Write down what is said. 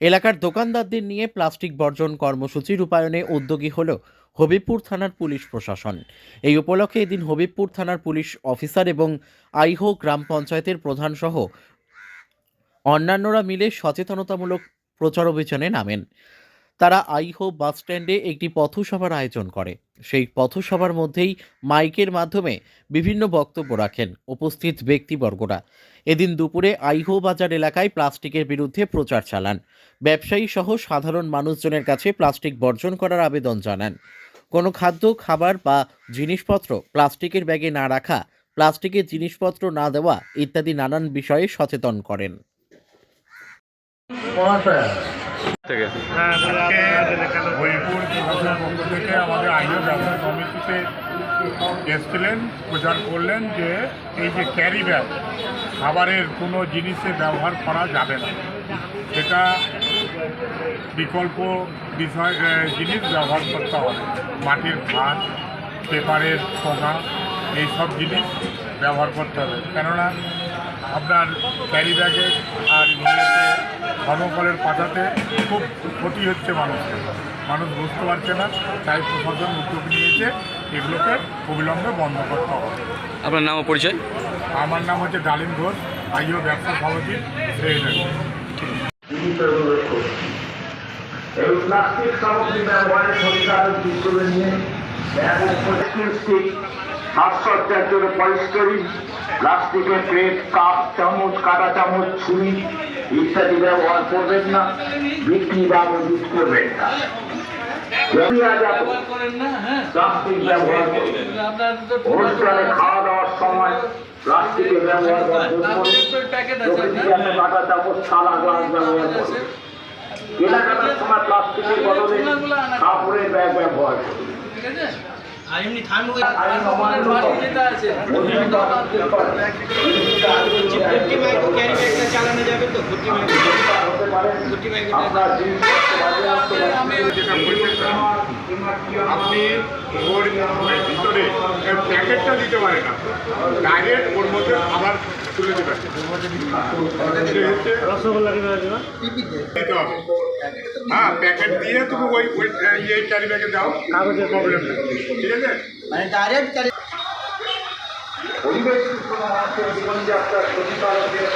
এলাকার দোকানদারদের নিয়ে প্লাস্টিক বর্জন কর্মসূচি রূপায়ণে উদ্যোগী হল হবিবপুর থানার পুলিশ প্রশাসন। এই উপলক্ষে এদিন হবিবপুর থানার পুলিশ অফিসার এবং আইহো গ্রাম পঞ্চায়েতের প্রধান সহ অন্যান্যরা মিলে সচেতনতামূলক প্রচার অভিযানে নামেন। তারা আইহো বাস স্ট্যান্ডে একটি পথসভার আয়োজন করে। সেই পথসভার মধ্যেই মাইকের মাধ্যমে বিভিন্ন বক্তব্য রাখেন উপস্থিত ব্যক্তিবর্গরা। এদিন দুপুরে আইহো বাজার এলাকায় প্লাস্টিকের বিরুদ্ধে প্রচার চালান। ব্যবসায়ী সহ সাধারণ মানুষজনের কাছে প্লাস্টিক বর্জন করার আবেদন জানান। কোনো খাদ্য, খাবার বা জিনিসপত্র প্লাস্টিকের ব্যাগে না রাখা, প্লাস্টিকের জিনিসপত্র না দেওয়া ইত্যাদি নানান বিষয়ে সচেতন করেন। থেকে। হরিপুর পক্ষ থেকে আমাদের আইন ব্যবসা সমিতিতে এসছিলেন, প্রচার করলেন যে এই যে ক্যারি ব্যাগ, খাবারের কোনো জিনিসে ব্যবহার করা যাবে না। সেটা বিকল্প বিষয় জিনিস ব্যবহার করতে হবে। মাটির ভাত, পেপারের ঠোঙা এইসব জিনিস ব্যবহার করতে হবে। কেননা আপনার ক্যারি ব্যাগে আর ইয়েতে পাতাতে খুব ক্ষতি হচ্ছে মানুষের মানুষ বুঝতে পারছে না তাই প্রশাসন উদ্যোগ নিয়েছে এগুলোকে অবিলম্বে বন্ধ করতে হবে। আপনার নাম ও পরিচয়? আমার নাম হচ্ছে ডালিম ঘোষ আইও ব্যবসা এই প্লাস্টিক সামগ্রী ব্যবহারের সরকারের উদ্যোগে নিয়ে প্লাস্টিক জন্য পরিষ্কারী প্লাস্টিকের প্লেট, কাপ, চামচ, কাটা চামচ, ছুরি ইত্যাদি ব্যবহার করবেন না, বিক্রি বা মজুত করবেন না। খাওয়া দাওয়ার সময় প্লাস্টিকের ব্যবহার কাটা কাপড়ের ব্যাগ ব্যবহার করুন আর এমনি। যেটা আছে। মাইক্রো ক্যারি ব্যাগটা চালানো যাবে তো মাইক্রো মাইক্রো আপনি ওর ভিতরে প্যাকেটটা দিতে পারেন না। ডাইরেক্ট ওর মধ্যে আবার তুলে দেবেন। দিতে হবে হ্যাঁ প্যাকেট দিয়ে তুমি ওই ওই ইয়ে ক্যারি ব্যাগে দাও প্রবলেম নেই। ঠিক আছে? মানে ডাইরেক্ট পরিবেশ জীবনযাত্রার প্রতিপালকের